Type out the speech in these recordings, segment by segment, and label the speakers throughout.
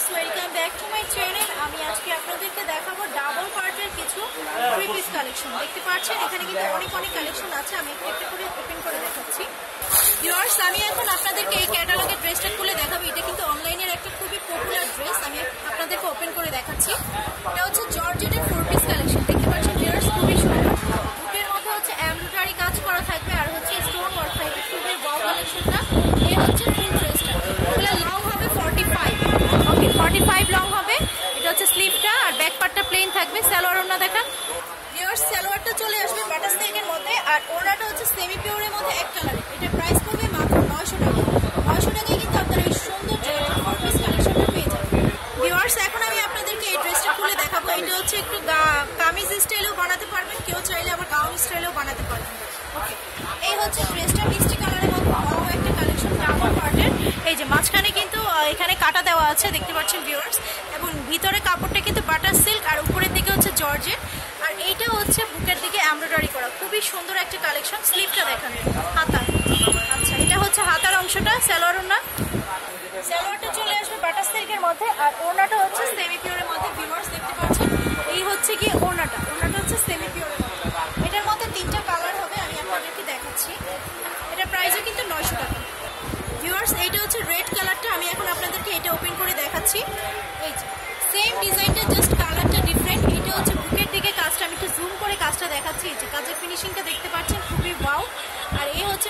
Speaker 1: Viewers welcome back to my channel আমি আজকে আপনাদেরকে দেখাবো ডাবল পার্টের কিছু থ্রি পিস কালেকশন দেখতে পাচ্ছেন, এখানে কিন্তু অনেক অনেক কালেকশন আছে। আমি একটু একটু করে ওপেন করে দেখাচ্ছি। ভিউয়ার্স আমি এখন আপনাদেরকে এই ক্যাটালগের ড্রেসটা খুলে দেখাবো। এটা কিন্তু অনলাইনের একটা খুবই পপুলার ড্রেস আমি আপনাদেরকে ওপেন করে দেখাচ্ছি। এটা হচ্ছে সালোয়ার ওনা দেখান। ভিউয়ার্স সালোয়ারটা চলে আসবে বাটা সিল্কের মধ্যে, আর ওনাটা হচ্ছে সেমি পিওরের মধ্যে এক কালারে এটা প্রাইস পড়বে মাত্র নয়শো টাকা। নয়শো টাকায় কিন্তু আপনারা এই সুন্দর পিস কালেকশনটা পেয়ে যাবেন। ভিউয়ার্স এখন আমি আপনাদেরকে এই ড্রেসটা খুলে দেখাবো। এটা হচ্ছে একটু কামিজ স্টাইলেও বানাতে পারবেন। কেউ চাইলে আবার গাউন স্টাইলেও বানাতে পারবেন। ওকে এই হচ্ছে ড্রেসটা মিষ্টি কালারের মধ্যে। বড় একটা কালেকশন ডাবল পার্টের এই যে মাঝখানে কিন্তু এখানে কাটা দেওয়া আছে, দেখতে পাচ্ছেন ভিউয়ার্স এবং ভিতরে কাপড়টা কিন্তু বাটার সিল্ক, আর উপরের দিকে হচ্ছে জর্জেট আর এইটা হচ্ছে বুকের দিকে এমব্রয়ডারি করা খুবই সুন্দর একটা কালেকশন, স্লিপটা দেখান, হাতা। আচ্ছা এটা হচ্ছে হাতার অংশটা স্যালোয়ার না সালোয়ারটা চলে আসবে বাটার সিল্কের মধ্যে, আর ওড়নাটা হচ্ছে সেমি পিওরের মধ্যে ভিউয়ার্স দেখতে পাচ্ছেন। এই হচ্ছে কি ওড়নাটা ওড়নাটা হচ্ছে সেমি পিওরের মধ্যে। এটার মধ্যে তিনটা কালার হবে, আমি আপনাদেরকে দেখাচ্ছি। এটা প্রাইসও কিন্তু নয়শো টাকা। ভিউয়ার্স এইটা হচ্ছে রেড কালারটা আমি এখন আপনাদেরকে এটা ওপেন করে দেখাচ্ছি। এই যে সেম ডিজাইনটা জাস্ট কালারটা ডিফারেন্ট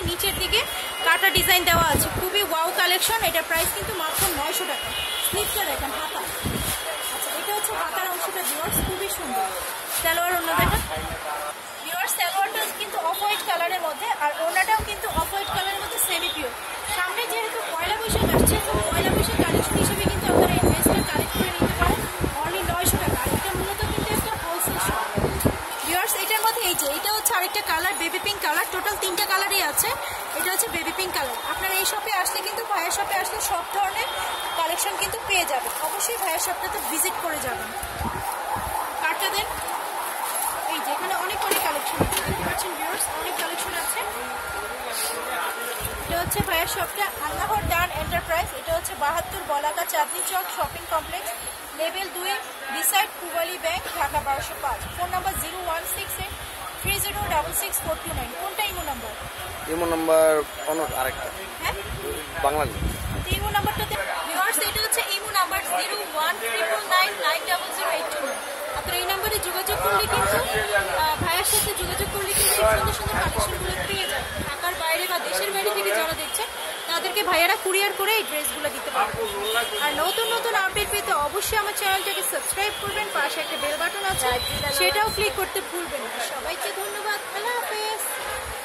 Speaker 1: নিচের দিকে কাটা ডিজাইন দেওয়া আছে। খুবই ওয়াও কালেকশন এটার প্রাইস কিন্তু মাত্র নয়শো টাকা। স্লিপটা দেখেন হাতা। আচ্ছা এটা হচ্ছে হাতার অংশটা ভিউয়ার্স খুবই সুন্দর। সালোয়ার অন্য দেখেন ভিউয়ার্স সালোয়ারটা কিন্তু অফ হোয়াইট কালারের মধ্যে, আর ওনাটাও কিন্তু অফ হোয়াইট কালারের মধ্যে সেমি পিওর সামনে যেহেতু পয়লা বৈশাখ আসছে, তো পয়লা বৈশাখ কালেকশন হিসেবে কিন্তু আপনারা এই ড্রেসটা কালেক্ট করে নিতে পারেন। অনলি নয়শো টাকা। এটা মূলত কিন্তু একটা হোলসেল শপ ভিউয়ার্স এটার মধ্যে এই যে, এটা হচ্ছে আরেকটা colour baby pink colour total তিনটা কালারই শপে আসলে কিন্তু ভাইয়ের শপে আসলে সব ধরনের কালেকশন কিন্তু পেয়ে যাবেন। অবশ্যই ভাইয়ের শপটাতে ভিজিট করে যাবেন। দেন। এই যে, এখানে অনেক অনেক কালেকশন আছে। অনেক কালেকশন আছে। এটা হচ্ছে ভাইয়ের শপটা আল্লাহর ডান এন্টারপ্রাইজ এটা হচ্ছে বাহাত্তর Balaka Chandni Chowk shopping complex level দুই বিসাইড পুবালি ব্যাংক ঢাকা বারোশো পাঁচ। Phone number zero one six eight three zero double six four two nine কোনটা ইমো নাম্বার
Speaker 2: ইমো নাম্বার অন্য আরেকটা।
Speaker 1: ভিউয়ার্স, এটা হচ্ছে number zero one triple nine nine double zero eight two. আপনারা এই যোগাযোগ ভাইয়ের সাথে সুন্দর সুন্দর পেয়ে বাইরে বা দেশের থেকে যারা দেখছেন, তাদেরকে ভাইয়ারা কুরিয়ার করে এই ড্রেসগুলো দিতে পারবে আর নতুন নতুন আপডেট পেতে অবশ্যই আমার সাবস্ক্রাইব করবেন। পাশে একটা বেল বাটন আছে, সেটাও ক্লিক করতে ভুলবেন সবাইকে ধন্যবাদ। আল্লাহ।